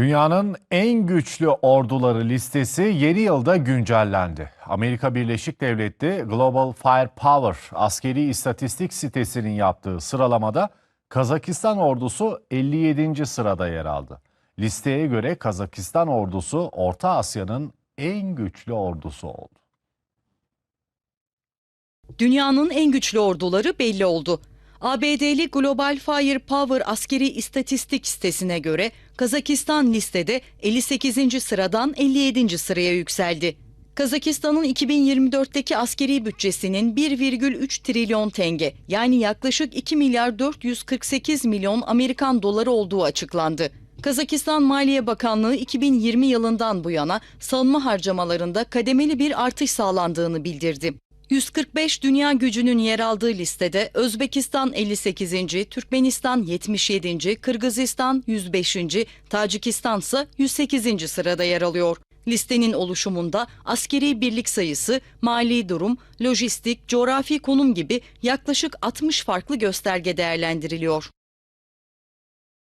Dünyanın en güçlü orduları listesi yeni yılda güncellendi. Amerika Birleşik Devletleri Global Firepower askeri istatistik sitesinin yaptığı sıralamada Kazakistan ordusu 57. sırada yer aldı. Listeye göre Kazakistan ordusu Orta Asya'nın en güçlü ordusu oldu. Dünyanın en güçlü orduları belli oldu. ABD'li Global Firepower askeri istatistik sitesine göre Kazakistan listede 58. sıradan 57. sıraya yükseldi. Kazakistan'ın 2024'teki askeri bütçesinin 1,3 trilyon tenge yani yaklaşık 2 milyar 448 milyon Amerikan doları olduğu açıklandı. Kazakistan Maliye Bakanlığı 2020 yılından bu yana savunma harcamalarında kademeli bir artış sağlandığını bildirdi. 145 dünya gücünün yer aldığı listede Özbekistan 58. Türkmenistan 77. Kırgızistan 105. Tacikistan ise 108. sırada yer alıyor. Listenin oluşumunda askeri birlik sayısı, mali durum, lojistik, coğrafi konum gibi yaklaşık 60 farklı gösterge değerlendiriliyor.